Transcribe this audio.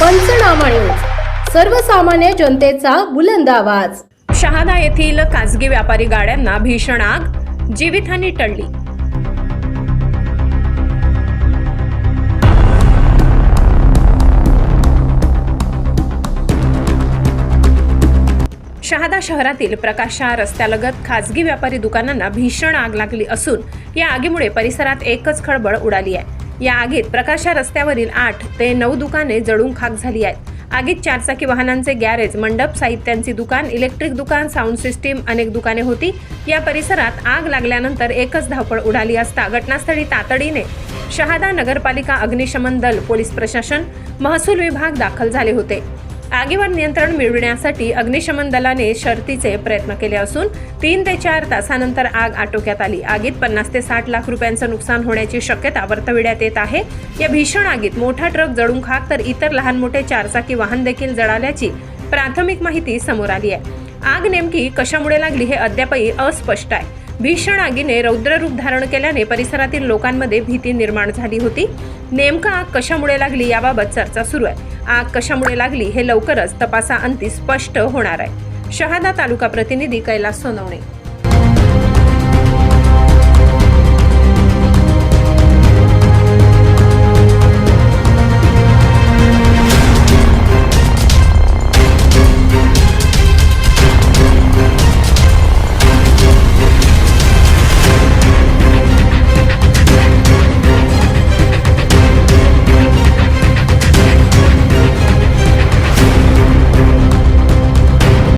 पंचनामा न्यूज. सर्वसामान्य जनतेचा बुलंद आवाज. शहादा येथील खासगी व्यापारी गाड्यांना भीषण आग जीवितहानी टळली. शहादा शहरातील प्रकाशा रस्त्यालगत खासगी व्यापारी दुकानांना भीषण आग लागली असून या आगीमुळे परिसरात एकच खळबळ उडाली आहे. या आगीत प्रकाशा रस्त्यावरील आठ ते नऊ दुकाने जळून खाक झाली आहेत. आगीत चारचाकी वाहनांचे गॅरेज मंडप साहित्यांची दुकान इलेक्ट्रिक दुकान साऊंड सिस्टीम अनेक दुकाने होती. या परिसरात आग लागल्यानंतर एकच धावपळ उडाली असता घटनास्थळी तातडीने शहादा नगरपालिका अग्निशमन दल पोलीस प्रशासन महसूल विभाग दाखल झाले होते. आगीवर नियंत्रण मिळविण्यासाठी अग्निशमन दलाने शर्तीचे प्रयत्न केले असून तीन ते चार तासानंतर आग आटोक्यात आली. आगीत पन्नास ते साठ लाख रुपयांचं नुकसान होण्याची शक्यता वर्तविण्यात येत आहे. या भीषण आगीत मोठा ट्रक जळून खाक तर इतर लहान मोठे चारचाकी वाहन देखील जळाल्याची प्राथमिक माहिती समोर आली आहे. आग नेमकी कशामुळे लागली हे अद्यापही अस्पष्ट आहे. भीषण आगीने रौद्ररूप धारण केल्याने परिसरातील लोकांमध्ये भीती निर्माण झाली होती. नेमका आग कशामुळे लागली याबाबत चर्चा सुरू आहे. आग कशामुळे लागली हे लवकरच तपासाअंती स्पष्ट होणार आहे. शहादा तालुका प्रतिनिधी कैलास सोनवणे.